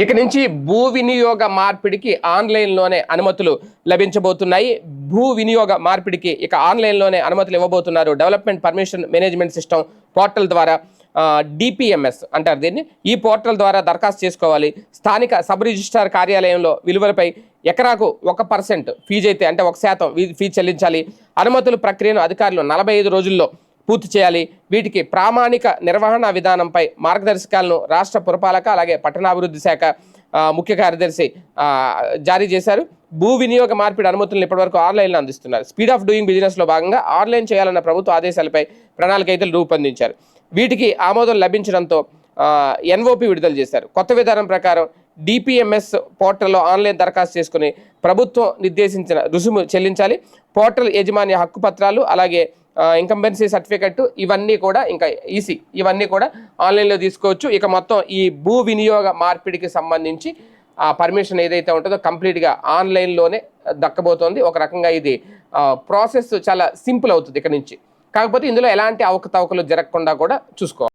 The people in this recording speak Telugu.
ఇక నుంచి భూ వినియోగ మార్పిడికి ఆన్లైన్లోనే అనుమతులు లభించబోతున్నాయి. భూ వినియోగ మార్పిడికి ఇక ఆన్లైన్లోనే అనుమతులు ఇవ్వబోతున్నారు. Development permission management system portal ద్వారా డిపిఎంఎస్ అంటారు దీన్ని. ఈ పోర్టల్ ద్వారా దరఖాస్తు చేసుకోవాలి. స్థానిక సబ్ రిజిస్ట్రార్ కార్యాలయంలో విలువలపై ఎకరాకు ఒక పర్సెంట్ ఫీజు అయితే అంటే ఒక శాతం వీ- ఫీజు చెల్లించాలి. అనుమతుల ప్రక్రియను అధికారులు నలభై ఐదు రోజుల్లో పూర్తి చేయాలి. వీటికి ప్రామాణిక నిర్వహణ విధానంపై మార్గదర్శకాలను రాష్ట్ర పురపాలక అలాగే పట్టణాభివృద్ధి శాఖ ముఖ్య కార్యదర్శి జారీ చేశారు. భూ వినియోగ మార్పిడి అనుమతులను ఇప్పటివరకు ఆన్లైన్లో అందిస్తున్నారు. స్పీడ్ ఆఫ్ డూయింగ్ బిజినెస్లో భాగంగా ఆన్లైన్ చేయాలన్న ప్రభుత్వ ఆదేశాలపై ప్రణాళిక అయితే రూపొందించారు. వీటికి ఆమోదం లభించడంతో ఎన్ఓపి విడుదల చేశారు. కొత్త విధానం ప్రకారం డిపిఎంఎస్ పోర్టల్లో ఆన్లైన్ దరఖాస్తు చేసుకుని ప్రభుత్వం నిర్దేశించిన రుసుము చెల్లించాలి. పోర్టల్ యాజమాన్య హక్కు పత్రాలు అలాగే ఇన్కంబెన్సీ సర్టిఫికెట్ ఇవన్నీ కూడా ఇంకా ఈసీ ఇవన్నీ కూడా ఆన్లైన్లో తీసుకోవచ్చు. ఇక మొత్తం ఈ భూ వినియోగ మార్పిడికి సంబంధించి ఆ పర్మిషన్ ఏదైతే ఉంటుందో కంప్లీట్గా ఆన్లైన్లోనే దక్కబోతోంది. ఒక రకంగా ఇది ప్రాసెస్ చాలా సింపుల్ అవుతుంది ఇక్కడ నుంచి. కాకపోతే ఇందులో ఎలాంటి అవకతవకలు జరగకుండా కూడా చూసుకోవాలి.